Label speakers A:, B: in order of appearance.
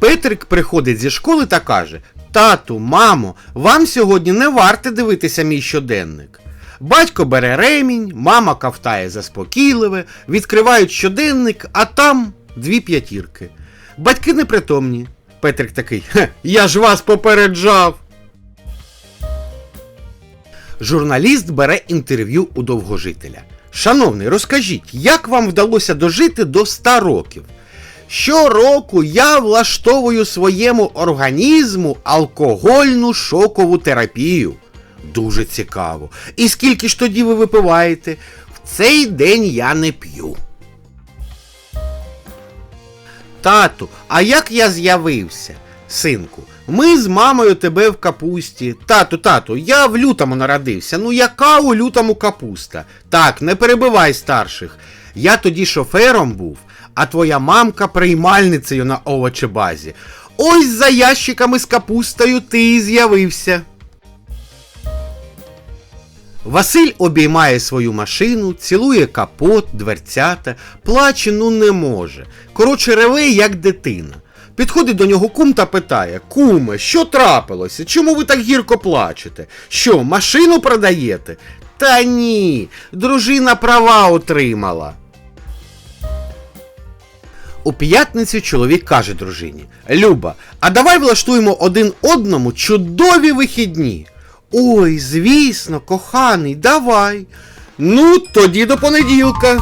A: Петрик приходить зі школи та каже: Тату, мамо, вам сьогодні не варте дивитися мій щоденник. Батько бере ремінь, мама кавтає заспокійливе, відкривають щоденник, а там дві п'ятірки. Батьки непритомні. Петрик такий: Хе, я ж вас попереджав. Журналіст бере інтерв'ю у довгожителя. Шановний, розкажіть, як вам вдалося дожити до 100 років? Щороку я влаштовую своєму організму алкогольну шокову терапію. Дуже цікаво. І скільки ж тоді ви випиваєте? В цей день я не п'ю. Тату, а як я з'явився? Синку, ми з мамою тебе в капусті. Тату, тату, я в лютому народився. Ну яка у лютому капуста? Так, не перебивай старших. Я тоді шофером був, а твоя мамка приймальницею на овочебазі. Ось за ящиками з капустою ти і з'явився. Василь обіймає свою машину, цілує капот, дверцята, плаче ну не може. Коротше, реве, як дитина. Підходить до нього кум та питає: Куме, що трапилося? Чому ви так гірко плачете? Що, машину продаєте? Та ні, дружина права отримала. У п'ятницю чоловік каже дружині: Люба, а давай влаштуємо один одному чудові вихідні. Ой, звісно, коханий, давай. Ну, тоді до понеділка.